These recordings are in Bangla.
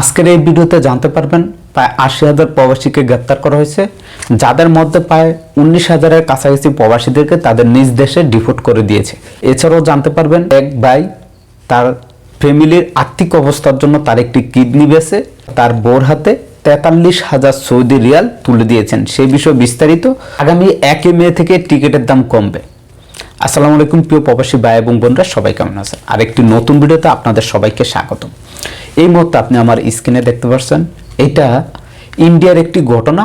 আজকের এই ভিডিওতে জানতে পারবেন প্রায় আশি হাজার প্রবাসীকে গ্রেপ্তার করা হয়েছে। যাদের মধ্যে প্রায় উনিশ হাজারের কাছাকাছি প্রবাসীদেরকে তাদের নিজ দেশে ডিপোর্ট করে দিয়েছে। এছাড়াও জানতে পারবেন এক ভাই তার ফ্যামিলির আর্থিক অবস্থার জন্য তার একটি কিডনি বেছে তার বোর হাতে তেতাল্লিশ হাজার সৌদি রিয়াল তুলে দিয়েছেন। সেই বিষয়ে বিস্তারিত আগামী একই মে থেকে টিকিটের দাম কমবে। আসসালামু আলাইকুম প্রিয় প্রবাসী ভাই এবং বোনরা, সবাই কেমন আছেন? আর একটি নতুন ভিডিওতে আপনাদের সবাইকে স্বাগত। এই মুহূর্তে আপনি আমার স্ক্রিনে দেখতে পাচ্ছেন, এটা ইন্ডিয়ার একটি ঘটনা,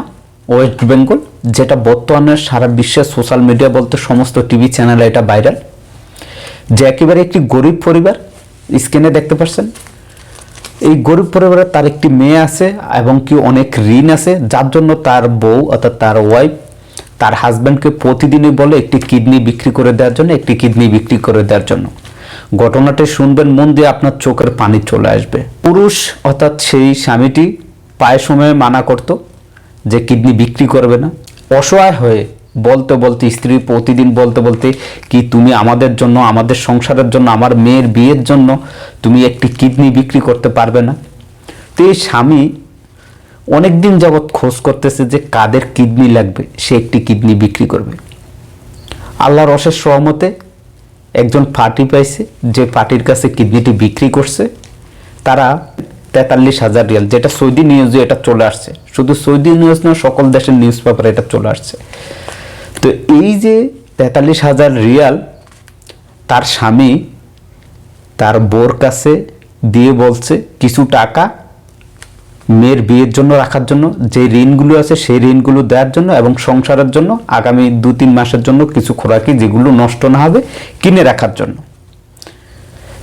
ওয়েস্ট বেঙ্গল, যেটা বর্তমানে সারা বিশ্বের সোশ্যাল মিডিয়া বলতে সমস্ত টিভি চ্যানেলে এটা ভাইরাল। যে একেবারে একটি গরিব পরিবার, স্ক্রিনে দেখতে পাচ্ছেন, এই গরিব পরিবারে তার একটি মেয়ে আছে এবং কি অনেক ঋণ আছে, যার জন্য তার বউ অর্থাৎ তার ওয়াইফ তার হাজব্যান্ডকে প্রতিদিনই বলে একটি কিডনি বিক্রি করে দেওয়ার জন্য, একটি কিডনি বিক্রি করে দেওয়ার জন্য। ঘটনাটি শুনবেন, মন দিয়ে আপনার চোখের পানি চলে আসবে। পুরুষ অর্থাৎ সেই স্বামীটি পায়ে সময়ে মানা করত যে কিডনি বিক্রি করবে না। অসহায় হয়ে বলতে বলতে, স্ত্রী প্রতিদিন বলতে বলতে, কি তুমি আমাদের জন্য, আমাদের সংসারের জন্য, আমার মেয়ের বিয়ের জন্য, তুমি একটি কিডনি বিক্রি করতে পারবে না? তো এই স্বামী অনেক দিন যাবৎ খোঁজ করতেছে যে কাদের কিডনি লাগবে, সে একটি কিডনি বিক্রি করবে। আল্লাহর অশেষ সহমতে একজন পার্টি পাইছে, যে পার্টির কাছে কিডনিটি বিক্রি করছে। তারা তেতাল্লিশ হাজার রিয়াল, যেটা সৌদি নিউজে এটা চলে আসছে। শুধু সৌদি নিউজ না, সকল দেশের নিউজ পেপারে এটা চলে আসছে। তো এই যে তেতাল্লিশ হাজার রিয়াল তার স্বামী তার বোর কাছে দিয়ে বলছে, কিছু টাকা মেয়ের বিয়ের জন্য রাখার জন্য, যে ঋণগুলো আছে সেই ঋণগুলো দেওয়ার জন্য এবং সংসারের জন্য আগামী দু তিন মাসের জন্য কিছু খোরাকি যেগুলো নষ্ট না হবে, কিনে রাখার জন্য।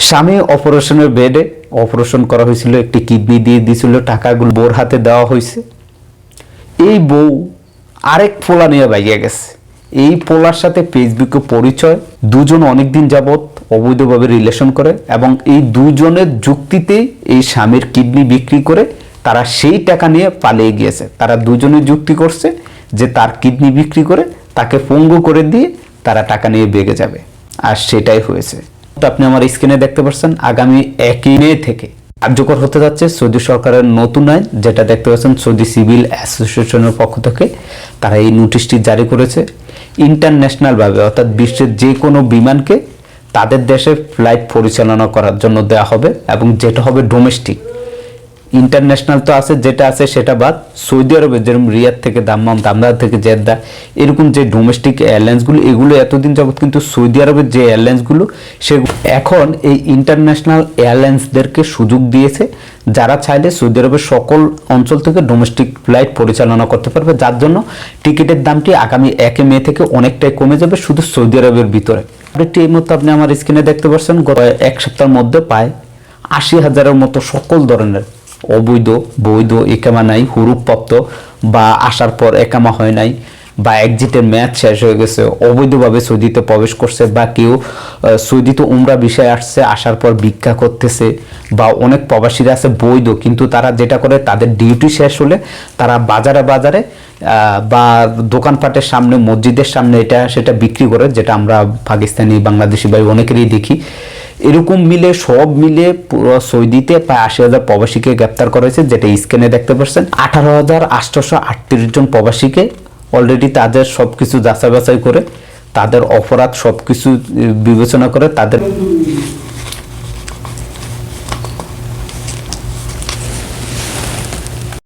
স্বামী অপারেশনের বেডে অপারেশন করা হয়েছিল, একটি কিডনি দিয়ে দিয়েছিল, টাকাগুলো বোর হাতে দেওয়া হয়েছে। এই বউ আরেক পোলা নিয়ে বাইয়া গেছে। এই পোলার সাথে ফেসবুকে পরিচয়, দুজন অনেকদিন যাবৎ অবৈধভাবে রিলেশন করে এবং এই দুজনের যুক্তিতেই এই স্বামীর কিডনি বিক্রি করে তারা সেই টাকা নিয়ে পালিয়ে গিয়েছে। তারা দুজনে যুক্তি করছে যে তার কিডনি বিক্রি করে তাকে পঙ্গু করে দিয়ে তারা টাকা নিয়ে বেগে যাবে। আর সেটাই হয়েছে। তো আপনি আমার স্ক্রিনে দেখতে পাচ্ছেন, আগামী একই মে থেকে কার্যকর হতে যাচ্ছে সৌদি সরকারের নতুন আইন, যেটা দেখতে পাচ্ছেন সৌদি সিভিল অ্যাসোসিয়েশনের পক্ষ থেকে তারা এই নোটিশটি জারি করেছে। ইন্টারন্যাশনালভাবে অর্থাৎ বিশ্বের যে কোনো বিমানকে তাদের দেশে ফ্লাইট পরিচালনা করার জন্য দেওয়া হবে এবং যেটা হবে ডোমেস্টিক। ইন্টারন্যাশনাল তো আছে, যেটা আছে সেটা বাদ। সৌদি আরবে যেরকম রিয়াদ থেকে দাম্মাম, দামদার থেকে জেদ্দা, এরকম যে ডোমেস্টিক এয়ারলাইন্সগুলো এগুলো এতদিন যাবত কিন্তু সৌদি আরবের যে এয়ারলাইন্সগুলো সে এখন এই ইন্টারন্যাশনাল এয়ারলাইন্সদেরকে সুযোগ দিয়েছে, যারা চাইলে সৌদি আরবের সকল অঞ্চল থেকে ডোমেস্টিক ফ্লাইট পরিচালনা করতে পারবে। যার জন্য টিকিটের দামটি আগামী একে মে থেকে অনেকটাই কমে যাবে শুধু সৌদি আরবের ভিতরে। আপডেটটি এই মুহূর্তে আপনি আমার স্ক্রিনে দেখতে পাচ্ছেন। গত এক সপ্তাহের মধ্যে প্রায় আশি হাজারের মতো সকল ধরনের অবৈধ, বৈধ, একামা নাই হুরুপ্রাপ্ত বা আসার পর একামা হয় নাই বা একজিটের ম্যাচ শেষ হয়ে গেছে, অবৈধভাবে সৌদিতে প্রবেশ করছে বা কেউ সৌদিতে উমরা বিষয়ে আসছে, আসার পর ভিক্ষা করতেছে বা অনেক প্রবাসীরা আছে বৈধ, কিন্তু তারা যেটা করে তাদের ডিউটি শেষ হলে তারা বাজারে বাজারে বা দোকানপাটের সামনে, মসজিদের সামনে এটা, সেটা বিক্রি করে, যেটা আমরা পাকিস্তানি, বাংলাদেশি ভাই অনেকেরই দেখি। এরকম মিলে, সব মিলে পুরো সৌদিতে প্রায় আশি হাজার প্রবাসীকে গ্রেপ্তার করা হয়েছে, যেটা স্ক্যানে দেখতে পাচ্ছেন আঠারো হাজার আটশোশো আটত্রিশ জন প্রবাসীকে অলরেডি তাদের সব কিছু যাচাই বাছাই করে, তাদের অপরাধ সব কিছু বিবেচনা করে তাদের